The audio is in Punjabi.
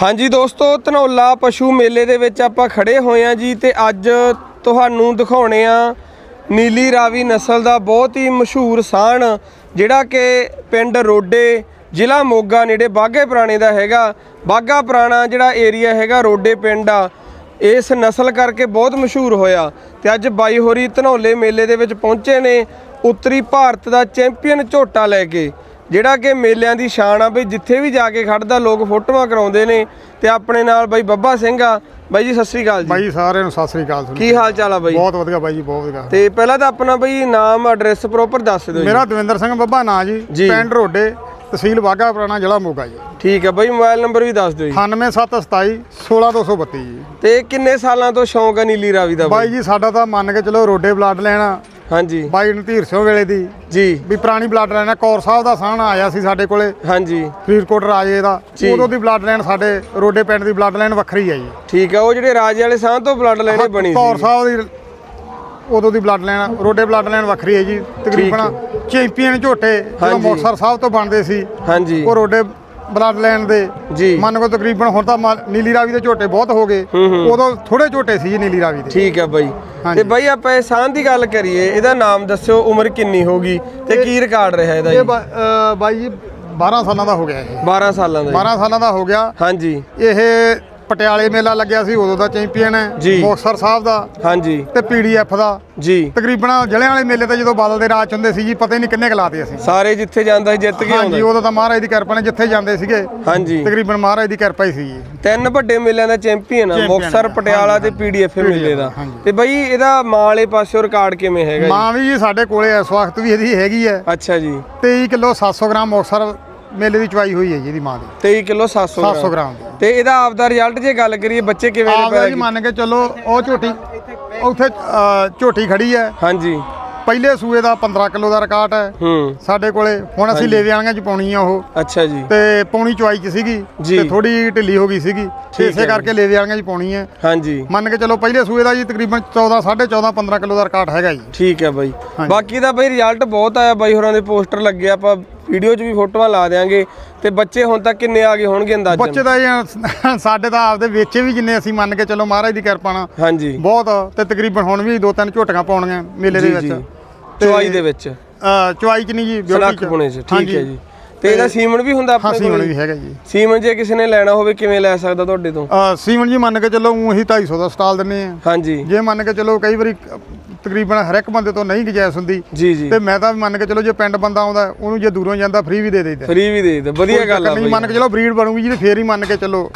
ਹਾਂਜੀ ਦੋਸਤੋ, ਧਨੌਲਾ ਪਸ਼ੂ ਮੇਲੇ ਦੇ ਵਿੱਚ ਆਪਾਂ ਖੜੇ ਹੋਏ ਆ ਜੀ ਤੇ ਅੱਜ ਤੁਹਾਨੂੰ ਦਿਖਾਉਣੇ ਆ ਨੀਲੀ ਰਾਵੀ ਨਸਲ ਦਾ ਬਹੁਤ ਹੀ ਮਸ਼ਹੂਰ ਸਾਣ, ਜਿਹੜਾ ਕਿ ਪਿੰਡ ਰੋਡੇ, ਜ਼ਿਲ੍ਹਾ ਮੋਗਾ ਨੇੜੇ ਬਾਗੇ ਪੁਰਾਣੇ ਦਾ ਹੈਗਾ। ਬਾਗਾ ਪੁਰਾਣਾ ਜਿਹੜਾ ਏਰੀਆ ਹੈਗਾ ਰੋਡੇ ਪਿੰਡ ਆ, ਇਸ ਨਸਲ ਕਰਕੇ ਬਹੁਤ ਮਸ਼ਹੂਰ ਹੋਇਆ। ਤੇ ਅੱਜ ਬਾਈ ਹੋਰੀ ਧਨੌਲੇ ਮੇਲੇ ਦੇ ਵਿੱਚ ਪਹੁੰਚੇ ਨੇ, ਉੱਤਰੀ ਭਾਰਤ ਦਾ ਚੈਂਪੀਅਨ ਝੋਟਾ ਲੈ ਕੇ। ਜਿਹੜਾ ਕਿ ਮੇਲਿਆਂ ਦੀ ਸ਼ਾਨ ਆ ਬਈ ਜਿੱਥੇ ਵੀ ਜਾ ਕੇ ਖੜਦਾ ਲੋਕ ਫੋਟੋਆਂ ਕਰਾਉਂਦੇ ਨੇ ਤੇ ਆਪਣੇ ਨਾਲ ਬਾਈ ਬੱਬਾ ਸਿੰਘ ਆ। ਬਾਈ ਜੀ ਸਤਿ ਸ੍ਰੀ ਅਕਾਲ ਜੀ। ਬਾਈ ਸਾਰਿਆਂ ਨੂੰ ਸਤਿ ਸ੍ਰੀ ਅਕਾਲ ਕੀ ਹਾਲ ਚਾਲ ਆ ਬਾਈ? ਬਹੁਤ ਵਧੀਆ ਬਾਈ ਜੀ ਬਹੁਤ ਵਧੀਆ। ਤੇ ਪਹਿਲਾਂ ਤਾਂ ਆਪਣਾ ਬਈ ਨਾਮ ਐਡਰੈਸ ਪ੍ਰੋਪਰ ਦੱਸ ਦਿਓ ਜੀ। ਮੇਰਾ ਦਵਿੰਦਰ ਸਿੰਘ ਬੱਬਾ ਨਾਂ ਜੀ। ਪਿੰਡ ਰੋਡੇ ਤਹਿਸੀਲ ਬਾਗਾ ਪੁਰਾਣਾ ਜ਼ਿਲ੍ਹਾ ਮੋਗਾ ਜੀ। ਠੀਕ ਹੈ ਬਾਈ ਮੋਬਾਈਲ ਨੰਬਰ ਵੀ ਦੱਸ ਦਿਓ ਜੀ। 98727 16232 ਜੀ। ਤੇ ਕਿੰਨੇ ਸਾਲਾਂ ਤੋਂ ਸ਼ੌਂਕ ਆ ਨੀਲੀ ਰਾਵੀ ਦਾ ਬਾਈ ਜੀ ਸਾਡਾ ਤਾਂ ਮੰਨ ਕੇ ਚਲੋ ਰੋਡੇ ਬਲੱਡ ਲੈਣਾ ਹਾਂਜੀ। ਬਾਈ ਨਤੀਰ ਸਿੰਘ ਵੇਲੇ ਦੀ। ਜੀ। ਵੀ ਪੁਰਾਣੀ ਬਲੱਡ ਲੈਣਾ ਕੌਰ ਸਾਹਿਬ ਦਾ ਸਾਹਣ ਆਇਆ ਸੀ ਸਾਡੇ ਕੋਲੇ। ਹਾਂਜੀ। ਫਰੀਦਕੋਟ ਰਾਜੇ ਦਾ। ਉਦੋਂ ਦੀ ਬਲੱਡ ਲਾਈਨ ਸਾਡੇ ਰੋਡੇ ਪਿੰਡ ਦੀ ਬਲੱਡ ਲਾਈਨ ਵੱਖਰੀ ਹੈ ਜੀ। ਠੀਕ ਆ ਉਹ ਜਿਹੜੇ ਰਾਜੇ ਵਾਲੇ ਸਾਹ ਤੋਂ ਬਲੱਡ ਲਾਈਨ ਬਣੀ ਕੌਰ ਸੀ। ਸਾਹਿਬ ਦੀ ਉਦੋਂ ਦੀ blood line Rode blood line ਵੱਖਰੀ ਹੈ ਜੀ। ਤਕਰੀਬਨ ਚੈਂਪੀਅਨ ਝੋਟੇ ਜਦੋਂ ਹਾਂਜੀ। ਮੁਕਤਸਰ ਸਾਹਿਬ ਤੋਂ ਬਣਦੇ ਸੀ ਹਾਂਜੀ। ਉਹ ਰੋਡੇ ਬਲੱਡ ਲਾਈਨ ਦੇ। ਜੀ। ਮੰਨ ਕੋ ਤਕਰੀਬਨ ਹੁਣ ਤਾਂ ਮ- ਨੀਲੀ ਰਾਵੀ ਦੇ ਝੋਟੇ ਬਹੁਤ ਹੋ ਗਏ। ਉਦੋਂ ਥੋੜੇ ਝੋਟੇ ਸੀ ਜੀ ਨੀਲੀ ਰਾਵੀ ਦੇ। ਠੀਕ ਆ ਬਾਈ। ਹਾਂਜੀ। ਤੇ ਬਾਈ ਆਪਾਂ ਇਹ ਸਾਹ ਦੀ ਗੱਲ ਕਰੀਏ ਇਹਦਾ ਨਾਮ ਦੱਸਿਓ ਉਮਰ ਕਿੰਨੀ ਹੋਗੀ ਤੇ ਕੀ ਰਿਕਾਰਡ ਰਿਹਾ ਇਹਦਾ ਇਹ ਜੀ ਬਾ- ਅ, ਬਾਈ ਜੀ 12 ਸਾਲਾਂ ਦਾ ਹੋ ਗਿਆ ਇਹ। 12 ਸਾਲਾਂ ਦਾ ਜੀ। 12 ਸਾਲਾਂ ਦਾ ਹੋ ਗਿਆ। ਹਾਂਜੀ। ਇਹ ਪਟਿਆਲੇ ਮੇਲਾ ਲੱਗਿਆ ਸੀ ਉਦੋਂ ਦਾ ਚੈਂਪੀਅਨ ਹੈ ਜੀ। ਸਾਹਿਬ ਦਾ। ਹਾਂਜੀ। ਤੇ ਪੀਡੀਐਫ ਦਾ। ਜੀ। ਤਕਰੀਬਨ ਜਲਿਆਂ ਵਾਲੇ ਮੇਲੇ ਤੇ ਜਦੋਂ ਬਾਦਲ ਦੇ ਰਾਜ 'ਚ ਹੁੰਦੇ ਸੀ ਜੀ ਪਤਾ ਹੀ ਨਹੀਂ ਕਿੰਨੇ ਕਲਾਤੇ ਅਸੀਂ। ਸਾਰੇ ਜਿੱਥੇ ਜਾਂਦਾ ਸੀ ਜਿੱਤ ਕੇ ਹਾਂਜੀ ਆਉਂਦਾ ਉਦੋਂ ਤਾਂ ਮਹਾਰਾਜ ਦੀ ਕਿਰਪਾ ਨਾਲ ਜਿੱਥੇ ਜਾਂਦੇ ਸੀਗੇ। ਹਾਂਜੀ। ਤਕਰੀਬਨ ਮਹਾਰਾਜ ਦੀ ਕਿਰਪਾ ਹੀ ਸੀ ਜੀ। ਤਿੰਨ ਵੱਡੇ ਮੇਲਿਆਂ ਦਾ ਚੈਂਪੀਅਨ ਆ ਮੁਕਤਸਰ ਆ, ਪਟਿਆਲਾ ਤੇ ਪੀਡੀਐਫ ਮੇਲੇ ਦਾ। ਹਾਂਜੀ। ਤੇ ਬਾਈ ਇਹਦਾ ਮਾਂ ਵਾਲੇ ਪਾਸਿਓਂ ਰਿਕਾਰਡ ਕਿਵੇਂ ਹੈਗਾ ਜੀ? ਮਾਂ ਵੀ ਜੀ ਸਾਡੇ ਕੋਲੇ ਇਸ ਵਕਤ ਵੀ ਇਹਦੀ ਹੈਗੀ ਹੈ। ਅੱਛਾ ਜੀ। 23 ਕਿਲੋ 700 ਗ੍ਰਾਮ ਮੁਕਤਸਰ ਮੇਲੇ ਦੀ ਚਵਾਈ ਹੋਈ ਹੈ ਜੀ ਇਹਦੀ ਮਾਂ ਦੀ। 23 ਕਿਲੋ 700 700 ਗ੍ਰਾਮ ਦੀ। ਤੇ ਇਹਦਾ ਆਪਦਾ ਰਿਜ਼ਲਟ ਜੇ ਗੱਲ ਕਰੀਏ ਬੱਚੇ ਕਿਵੇਂ ਨੇ ਆਪ ਪੈਦਾ ਜੀ ਮੰਨ ਕੇ ਚੱਲੋ ਉਹ ਝੋਟੀ ਉੱਥੇ ਅ, ਝੋਟੀ ਖੜੀ ਹੈ। ਹਾਂਜੀ। ਪਹਿਲੇ ਸੂਏ ਦਾ 15 ਕਿਲੋ ਦਾ ਰਿਕਾਰਡ ਹੈ। ਹੂੰ। ਸਾਡੇ ਕੋਲੇ ਹੁਣ ਅਸੀਂ ਲੇਵੇ ਵਾਲੀਆਂ ਚ ਪਾਉਣੀ ਆ ਉਹ। ਅੱਛਾ ਜੀ। ਤੇ ਪੌਣੀ ਚਵਾਈ ਚ ਸੀਗੀ ਜੀ। ਤੇ ਥੋੜੀ ਢਿੱਲੀ ਹੋ ਗਈ ਸੀਗੀ। ਠੀਕ ਇਸੇ ਹੈ ਕਰਕੇ ਲੇਵੇ ਵਾਲੀਆਂ ਚ ਪਾਉਣੀ ਹੈ। ਹਾਂਜੀ। ਮੰਨ ਕੇ ਚੱਲੋ ਪਹਿਲੇ ਸੂਏ ਦਾ ਜੀ ਤਕਰੀਬਨ 14 14.5 15 ਕਿਲੋ ਦਾ ਰਿਕਾਰਡ ਹੈਗਾ ਜੀ। ਠੀਕ ਹੈ ਬਾਈ। ਹਾਂਜੀ। ਬਾਕੀ ਦਾ ਬਾਈ ਰਿਜ਼ਲਟ ਬਹੁਤ ਆਇਆ ਬਾਈ ਹੋਰਾਂ ਦੇ ਪੋਸਟਰ ਲੱਗੇ ਆ, ਆਪਾਂ ਵੀਡੀਓ 'ਚ ਵੀ ਫੋਟੋਆਂ ਲਾ ਦੇਾਂਗੇ ਤੇ ਬੱਚੇ ਹੁਣ ਤੱਕ ਕਿੰਨੇ ਆ ਗਏ ਹੋਣਗੇ ਅੰਦਾਜ਼ਨ? ਬੱਚੇ ਦਾ ਇਹ ਸਾਡੇ ਤਾਂ ਆਪਦੇ ਵੇਚੇ ਵੀ ਜਿੰਨੇ ਅਸੀਂ ਮੰਨ ਕੇ ਚੱਲੋ ਮਹਾਰਾਜ ਦੀ ਕਿਰਪਾ ਨਾਲ ਹਾਂਜੀ। ਬਹੁਤ ਤੇ ਤਕਰੀਬਨ ਹੁਣ ਵੀ ਦੋ ਤਿੰਨ ਝੋਟੀਆਂ ਪਾਉਣੀਆਂ ਮੇਲੇ ਦੇ ਵਿੱਚ। ਚੁਆਈ ਦੇ ਵਿੱਚ। ਚੁਆਈ ਚ ਨਹੀਂ ਜੀ ਬਿਊਟੀ 'ਚ। ਠੀਕ। ਹੈ ਜੀ। ਤੇ ਇਹਦਾ ਸੀਮਨ ਵੀ ਹੁੰਦਾ ਹਾਂ ਆਪਣੇ ਸੀਮਨ ਕੋਲ ਵੀ ਹੈਗਾ ਜੀ। ਸੀਮਨ ਜੇ ਕਿਸੇ ਨੇ ਲੈਣਾ ਹੋਵੇ ਕਿਵੇਂ ਲੈ ਸਕਦਾ ਤੁਹਾਡੇ ਤੋਂ? ਅ, ਸੀਮਨ ਜੀ ਮੰਨ ਕੇ ਚੱਲੋ ਅਸੀਂ 250 ਦਾ ਸਟਾਲ ਦਿੰਨੇ ਆ। ਹਾਂਜੀ। ਜੇ ਮੰਨ ਕੇ ਚੱਲੋ ਕਈ ਵਾਰੀ ਤਕਰੀਬਨ ਹਰ ਇੱਕ ਬੰਦੇ ਤੋਂ ਨਹੀਂ ਗੁਜਾਇਸ਼ ਹੁੰਦੀ ਜੀ ਜੀ। ਤੇ ਮੈਂ ਤਾਂ ਮੰਨ ਕੇ ਚੱਲੋ ਜੇ ਪਿੰਡ ਬੰਦਾ ਆਉਂਦਾ ਉਹਨੂੰ ਜੇ ਦੂਰੋਂ ਜਾਂਦਾ ਫ੍ਰੀ ਵੀ ਦੇ ਦੇਈਦਾ। ਫ੍ਰੀ ਵੀ ਦੇ ਦੇ ਵਧੀਆ ਗੱਲ ਆ ਨਹੀਂ ਬਾਈ। ਮੰਨ ਕੇ ਚੱਲੋ ਬਰੀਡ ਬਣੂਗੀ ਜੀ ਤੇ ਫੇਰ ਹੀ ਮੰਨ ਕੇ ਚੱਲੋ।